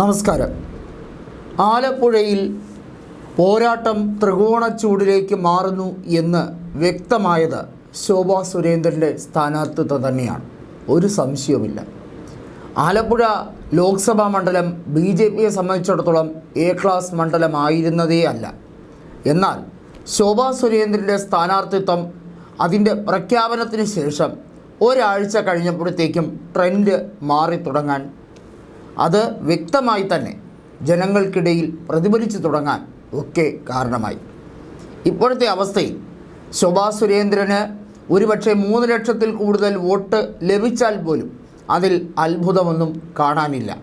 നമസ്കാരം. ആലപ്പുഴയിൽ പോരാട്ടം ത്രികോണച്ചൂടിലേക്ക് മാറുന്നു എന്ന് വ്യക്തമായത് ശോഭാ സുരേന്ദ്രന്റെ സ്ഥാനാർത്ഥിത്വം തന്നെയാണ്. ഒരു സംശയവുമില്ല. ആലപ്പുഴ ലോക്സഭാ മണ്ഡലം ബി ജെ പിയെ സംബന്ധിച്ചിടത്തോളം എ ക്ലാസ് മണ്ഡലമായിരുന്നതേ അല്ല. എന്നാൽ ശോഭാ സുരേന്ദ്രന്റെ സ്ഥാനാർത്ഥിത്വം അതിന്റെ പ്രഖ്യാപനത്തിന് ശേഷം ഒരാഴ്ച കഴിഞ്ഞപ്പോഴത്തേക്കും ട്രെൻഡ് മാറി തുടങ്ങാൻ അത് വ്യക്തമായി തന്നെ ജനങ്ങൾക്കിടയിൽ പ്രതിഫലിച്ചു തുടങ്ങാൻ ഒക്കെ കാരണമായി. ഇപ്പോഴത്തെ അവസ്ഥയിൽ ശോഭാ സുരേന്ദ്രന് ഒരുപക്ഷെ മൂന്ന് ലക്ഷത്തിൽ കൂടുതൽ വോട്ട് ലഭിച്ചാൽ പോലും അതിൽ അത്ഭുതമൊന്നും കാണാനില്ല.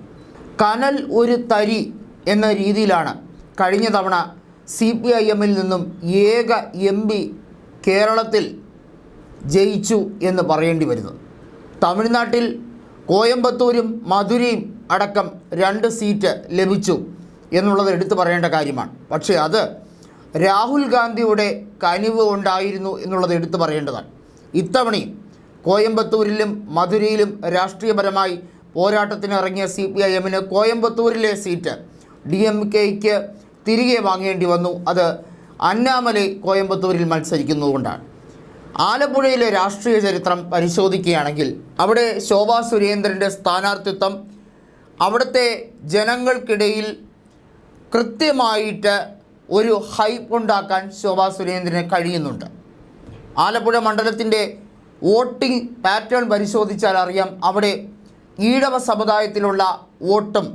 കനൽ ഒരു തരി എന്ന രീതിയിലാണ് കഴിഞ്ഞ തവണ സി പി ഐ എമ്മിൽ നിന്നും ഏക എം പി കേരളത്തിൽ ജയിച്ചു എന്ന് പറയേണ്ടി വരുന്നത്. തമിഴ്നാട്ടിൽ കോയമ്പത്തൂരും മധുരയും അടക്കം രണ്ട് സീറ്റ് ലഭിച്ചു എന്നുള്ളത് എടുത്തു പറയേണ്ട കാര്യമാണ്. പക്ഷേ അത് രാഹുൽ ഗാന്ധിയുടെ കനിവ് ഉണ്ടായിരുന്നു എന്നുള്ളത് എടുത്തു പറയേണ്ടതാണ്. ഇത്തവണയും കോയമ്പത്തൂരിലും മധുരയിലും രാഷ്ട്രീയപരമായി പോരാട്ടത്തിന് ഇറങ്ങിയ സി പി ഐ എമ്മിന് കോയമ്പത്തൂരിലെ സീറ്റ് ഡി എം കെയ്ക്ക് തിരികെ വാങ്ങേണ്ടി വന്നു. അത് അന്നാമലൈ കോയമ്പത്തൂരിൽ മത്സരിക്കുന്നതുകൊണ്ടാണ്. ആലപ്പുഴയിലെ രാഷ്ട്രീയ ചരിത്രം പരിശോധിക്കുകയാണെങ്കിൽ അവിടെ ശോഭാ സുരേന്ദ്രന്റെ സ്ഥാനാർത്ഥിത്വം അവിടുത്തെ ജനങ്ങൾക്കിടയിൽ കൃത്യമായിട്ട് ഒരു ഹൈപ്പ് ഉണ്ടാക്കാൻ ശോഭാ സുരേന്ദ്രന് കഴിയുന്നുണ്ട്. ആലപ്പുഴ മണ്ഡലത്തിന്റെ വോട്ടിംഗ് പാറ്റേൺ പരിശോധിച്ചാൽ അറിയാം അവിടെ ഈഴവ സമുദായത്തിലുള്ള വോട്ടും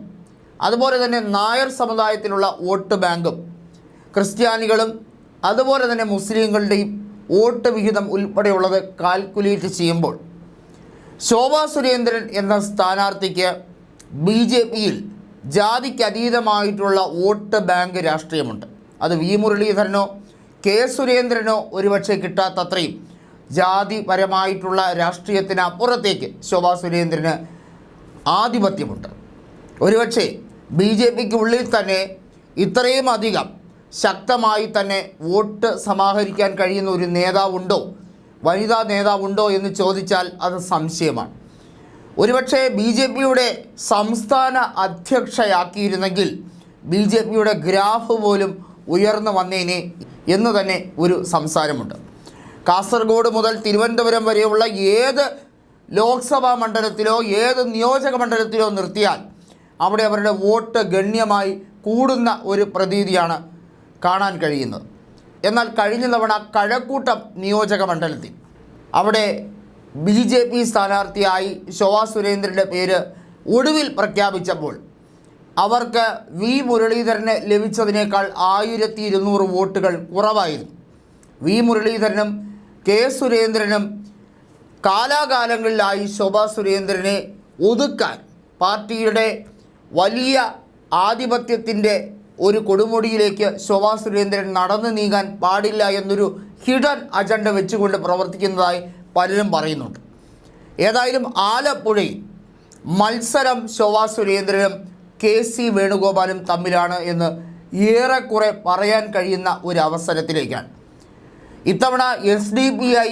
അതുപോലെ തന്നെ നായർ സമുദായത്തിലുള്ള വോട്ട് ബാങ്കും ക്രിസ്ത്യാനികളും അതുപോലെ തന്നെ മുസ്ലിങ്ങളുടെയും വോട്ട് വിഹിതം ഉൾപ്പെടെയുള്ളത് കാൽക്കുലേറ്റ് ചെയ്യുമ്പോൾ ശോഭാ സുരേന്ദ്രൻ എന്ന സ്ഥാനാർത്ഥിക്ക് ബി ജെ പിയിൽ ജാതിക്ക് അതീതമായിട്ടുള്ള വോട്ട് ബാങ്ക് രാഷ്ട്രീയമുണ്ട്. അത് വി മുരളീധരനോ കെ സുരേന്ദ്രനോ ഒരുപക്ഷെ കിട്ടാത്തത്രയും ജാതിപരമായിട്ടുള്ള രാഷ്ട്രീയത്തിന് അപ്പുറത്തേക്ക് ശോഭാ സുരേന്ദ്രന് ആധിപത്യമുണ്ട്. ഒരുപക്ഷെ ബി ജെ പിക്ക് ഉള്ളിൽ തന്നെ ഇത്രയും അധികം ശക്തമായി തന്നെ വോട്ട് സമാഹരിക്കാൻ കഴിയുന്ന ഒരു നേതാവുണ്ടോ വനിതാ നേതാവുണ്ടോ എന്ന് ചോദിച്ചാൽ അത് സംശയമാണ്. ഒരുപക്ഷെ ബി ജെ പിയുടെ സംസ്ഥാന അധ്യക്ഷയാക്കിയിരുന്നെങ്കിൽ ബി ജെ പിയുടെ ഗ്രാഫ് പോലും ഉയർന്നു വന്നേനെ എന്ന് തന്നെ ഒരു സംസാരമുണ്ട്. കാസർഗോഡ് മുതൽ തിരുവനന്തപുരം വരെയുള്ള ഏത് ലോക്സഭാ മണ്ഡലത്തിലോ ഏത് നിയോജക മണ്ഡലത്തിലോ നിർത്തിയാൽ അവിടെ അവരുടെ വോട്ട് ഗണ്യമായി കൂടുന്ന ഒരു പ്രതീതിയാണ് കാണാൻ കഴിയുന്നത്. എന്നാൽ കഴിഞ്ഞ തവണ കഴക്കൂട്ടം നിയോജക മണ്ഡലത്തിൽ അവിടെ ബി ജെ പി സ്ഥാനാർത്ഥിയായി ശോഭാ സുരേന്ദ്രന്റെ പേര് ഒടുവിൽ പ്രഖ്യാപിച്ചപ്പോൾ അവർക്ക് വി മുരളീധരന് ലഭിച്ചതിനേക്കാൾ ആയിരത്തി ഇരുന്നൂറ് വോട്ടുകൾ കുറവായിരുന്നു. വി മുരളീധരനും കെ സുരേന്ദ്രനും കാലാകാലങ്ങളിലായി ശോഭാ സുരേന്ദ്രനെ ഒതുക്കാൻ പാർട്ടിയുടെ വലിയ ആധിപത്യത്തിന്റെ ഒരു കൊടുമുടിയിലേക്ക് ശോഭാ സുരേന്ദ്രൻ നടന്നു നീങ്ങാൻ പാടില്ല എന്നൊരു ഹിഡൻ അജണ്ട വെച്ചുകൊണ്ട് പ്രവർത്തിക്കുന്നതായി പലരും പറയുന്നുണ്ട്. ഏതായാലും ആലപ്പുഴയിൽ മത്സരം ശോഭാ സുരേന്ദ്രനും കെ സി വേണുഗോപാലും തമ്മിലാണ് എന്ന് ഏറെക്കുറെ പറയാൻ കഴിയുന്ന ഒരു അവസരത്തിലേക്കാണ്. ഇത്തവണ എസ് ഡി പി ഐ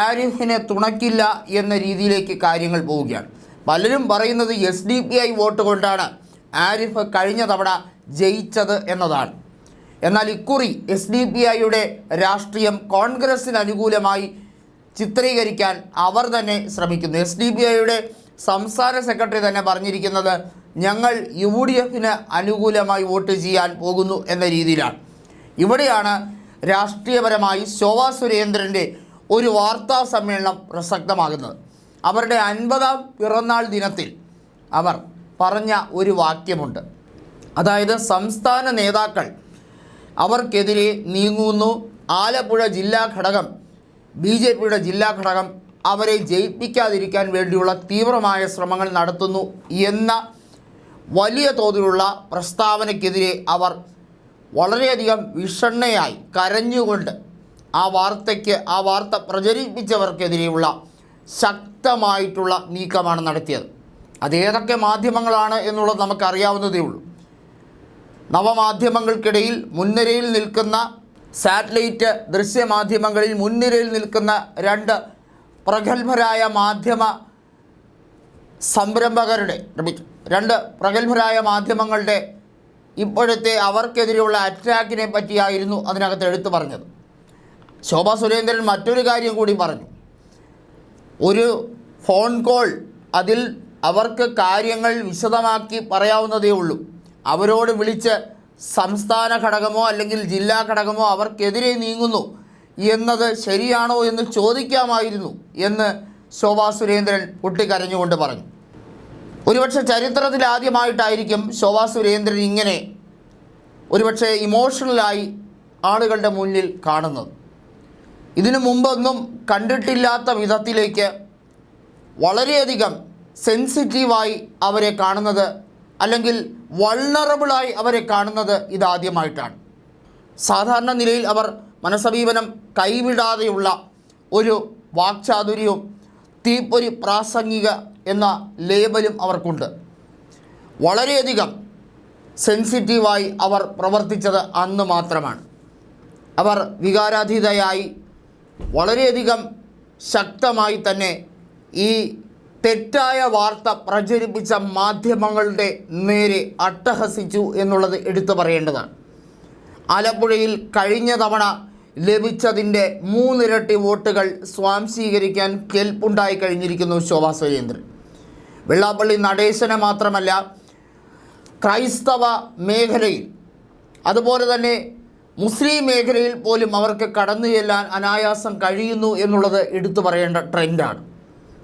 ആരിഫിനെ തുണയ്ക്കില്ല എന്ന രീതിയിലേക്ക് കാര്യങ്ങൾ പോവുകയാണ്. പലരും പറയുന്നത് S D P I vote കൊണ്ടാണ് ആരിഫ് കഴിഞ്ഞ തവണ ജയിച്ചത് എന്നതാണ്. എന്നാൽ ഇക്കുറി എസ് ഡി പി ഐയുടെ രാഷ്ട്രീയം കോൺഗ്രസിന് അനുകൂലമായി ചിത്രീകരിക്കാൻ അവർ തന്നെ ശ്രമിക്കുന്നു. എസ് ഡി ബി ഐയുടെ സംസ്ഥാന സെക്രട്ടറി തന്നെ പറഞ്ഞിരിക്കുന്നത് ഞങ്ങൾ യു ഡി എഫിന് അനുകൂലമായി വോട്ട് ചെയ്യാൻ പോകുന്നു എന്ന രീതിയിലാണ്. ഇവിടെയാണ് രാഷ്ട്രീയപരമായി ശോഭാ സുരേന്ദ്രന്റെ ഒരു വാർത്താ സമ്മേളനം പ്രസക്തമാകുന്നത്. അവരുടെ അൻപതാം പിറന്നാൾ ദിനത്തിൽ അവർ പറഞ്ഞ ഒരു വാക്യമുണ്ട്. അതായത് സംസ്ഥാന നേതാക്കൾ അവർക്കെതിരെ നീങ്ങുന്നു. ആലപ്പുഴ ജില്ലാ ഘടകം ബി ജെ പിയുടെ ജില്ലാ ഘടകം അവരെ ജയിപ്പിക്കാതിരിക്കാൻ വേണ്ടിയുള്ള തീവ്രമായ ശ്രമങ്ങൾ നടത്തുന്നു എന്ന വലിയ തോതിലുള്ള പ്രസ്താവനയ്ക്കെതിരെ അവർ വളരെയധികം വിഷണ്ണയായി കരഞ്ഞുകൊണ്ട് ആ വാർത്തയ്ക്ക് ആ വാർത്ത പ്രചരിപ്പിച്ചവർക്കെതിരെയുള്ള ശക്തമായിട്ടുള്ള നീക്കമാണ് നടത്തിയത്. അതേതൊക്കെ മാധ്യമങ്ങളാണ് എന്നുള്ളത് നമുക്കറിയാവുന്നതേ ഉള്ളൂ. നവമാധ്യമങ്ങൾക്കിടയിൽ മുൻനിരയിൽ നിൽക്കുന്ന സാറ്റലൈറ്റ് ദൃശ്യമാധ്യമങ്ങളിൽ മുൻനിരയിൽ നിൽക്കുന്ന രണ്ട് പ്രഗത്ഭരായ മാധ്യമ സംരംഭകരുടെ രണ്ട് പ്രഗത്ഭരായ മാധ്യമങ്ങളുടെ ഇപ്പോഴത്തെ അവർക്കെതിരെയുള്ള അറ്റാക്കിനെ പറ്റിയായിരുന്നു അതിനകത്ത് എടുത്തു പറഞ്ഞത്. ശോഭാ സുരേന്ദ്രൻ മറ്റൊരു കാര്യം കൂടി പറഞ്ഞു. ഒരു ഫോൺ കോൾ അതിൽ അവർക്ക് കാര്യങ്ങൾ വിശദമാക്കി പറയാവുന്നതേ ഉള്ളൂ. അവരോട് വിളിച്ച് സംസ്ഥാന ഘടകമോ അല്ലെങ്കിൽ ജില്ലാ ഘടകമോ അവർക്കെതിരെ നീങ്ങുന്നു എന്നത് ശരിയാണോ എന്ന് ചോദിക്കാമായിരുന്നു എന്ന് ശോഭാ സുരേന്ദ്രൻ പൊട്ടിക്കരഞ്ഞുകൊണ്ട് പറഞ്ഞു. ഒരുപക്ഷെ ചരിത്രത്തിൽ ആദ്യമായിട്ടായിരിക്കും ശോഭാ സുരേന്ദ്രൻ ഇങ്ങനെ ഒരുപക്ഷെ ഇമോഷണലായി ആളുകളുടെ മുന്നിൽ കാണുന്നത്. ഇതിനു മുമ്പൊന്നും കണ്ടിട്ടില്ലാത്ത വിധത്തിലേക്ക് വളരെയധികം സെൻസിറ്റീവായി അവരെ കാണുന്നത് അല്ലെങ്കിൽ വൾണറബിളായി അവരെ കാണുന്നത് ഇതാദ്യമായിട്ടാണ്. സാധാരണ നിലയിൽ അവർ മനസമീപനം കൈവിടാതെയുള്ള ഒരു വാക്ചാതുര്യവും തീപ്പൊരി പ്രാസംഗിക എന്ന ലേബലും അവർക്കുണ്ട്. വളരെയധികം സെൻസിറ്റീവായി അവർ പ്രവർത്തിച്ചത് അന്ന് മാത്രമാണ്. അവർ വികാരാധീതയായി വളരെയധികം ശക്തമായി തന്നെ ഈ തെറ്റായ വാർത്ത പ്രചരിപ്പിച്ച മാധ്യമങ്ങളുടെ നേരെ അട്ടഹസിച്ചു എന്നുള്ളത് എടുത്തു പറയേണ്ടതാണ്. ആലപ്പുഴയിൽ കഴിഞ്ഞ തവണ ലഭിച്ചതിന്റെ മൂന്നിരട്ടി വോട്ടുകൾ സ്വാംശീകരിക്കാൻ കെൽപ്പുണ്ടായി കഴിഞ്ഞിരിക്കുന്നു ശോഭാ സുരേന്ദ്രൻ വെള്ളാപ്പള്ളി നടേശനെ മാത്രമല്ല ക്രൈസ്തവ മേഖലയിൽ അതുപോലെ തന്നെ മുസ്ലിം മേഖലയിൽ പോലും അവർക്ക് കടന്നു ചെല്ലാൻ അനായാസം കഴിയുന്നു എന്നുള്ളത് എടുത്തു പറയേണ്ട ട്രെൻഡാണ്.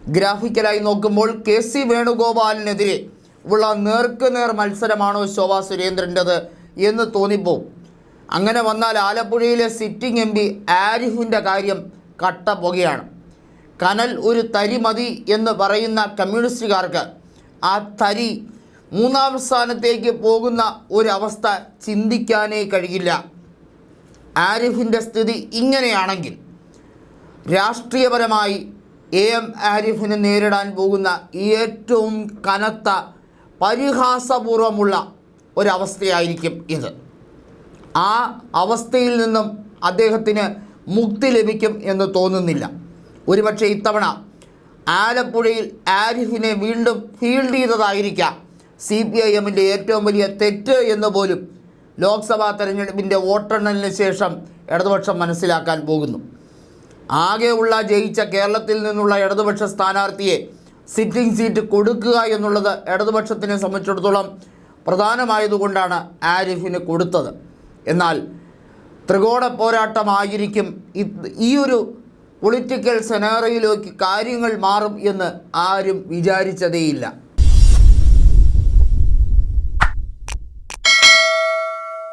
ഗ്രാഫിക്കലായി നോക്കുമ്പോൾ കെ സി വേണുഗോപാലിനെതിരെ ഉള്ള നേർക്കുനേർ മത്സരമാണോ ശോഭാ സുരേന്ദ്രന്റെത് എന്ന് തോന്നിപ്പോവും. അങ്ങനെ വന്നാൽ ആലപ്പുഴയിലെ സിറ്റിംഗ് എം പി ആരിഫിന്റെ കാര്യം കട്ട പുകയാണ് കനൽ ഒരു തരി മതി എന്ന് പറയുന്ന കമ്മ്യൂണിസ്റ്റുകാർക്ക് ആ തരി മൂന്നാം സ്ഥാനത്തേക്ക് പോകുന്ന ഒരവസ്ഥ ചിന്തിക്കാനേ കഴിയില്ല. ആരിഫിന്റെ സ്ഥിതി ഇങ്ങനെയാണെങ്കിൽ രാഷ്ട്രീയപരമായി എ എം ആരിഫിന് നേരിടാൻ പോകുന്ന ഏറ്റവും കനത്ത പരിഹാസപൂർവമുള്ള ഒരവസ്ഥയായിരിക്കും ഇത്. ആ അവസ്ഥയിൽ നിന്നും അദ്ദേഹത്തിന് മുക്തി ലഭിക്കും എന്ന് തോന്നുന്നില്ല. ഒരുപക്ഷെ ഇത്തവണ ആലപ്പുഴയിൽ ആരിഫിനെ വീണ്ടും ഫീൽഡ് ചെയ്തതായിരിക്കാം സി പി ഐ എമ്മിന്റെ ഏറ്റവും വലിയ തെറ്റ് എന്ന് പോലും ലോക്സഭാ തെരഞ്ഞെടുപ്പിന്റെ വോട്ടെണ്ണലിന് ശേഷം ഇടതുപക്ഷം മനസ്സിലാക്കാൻ പോകുന്നു. ആകെയുള്ള ജയിച്ച കേരളത്തിൽ നിന്നുള്ള ഇടതുപക്ഷ സ്ഥാനാർത്ഥിയെ സിറ്റിംഗ് സീറ്റ് കൊടുക്കുക എന്നുള്ളത് ഇടതുപക്ഷത്തിനെ സംബന്ധിച്ചിടത്തോളം പ്രധാനമായതുകൊണ്ടാണ് ആരിഫിന് കൊടുത്തത്. എന്നാൽ ത്രികോണ പോരാട്ടമായിരിക്കും ഈ ഒരു പൊളിറ്റിക്കൽ സെനാറിയിലേക്ക് കാര്യങ്ങൾ മാറും എന്ന് ആരും വിചാരിച്ചതേയില്ല.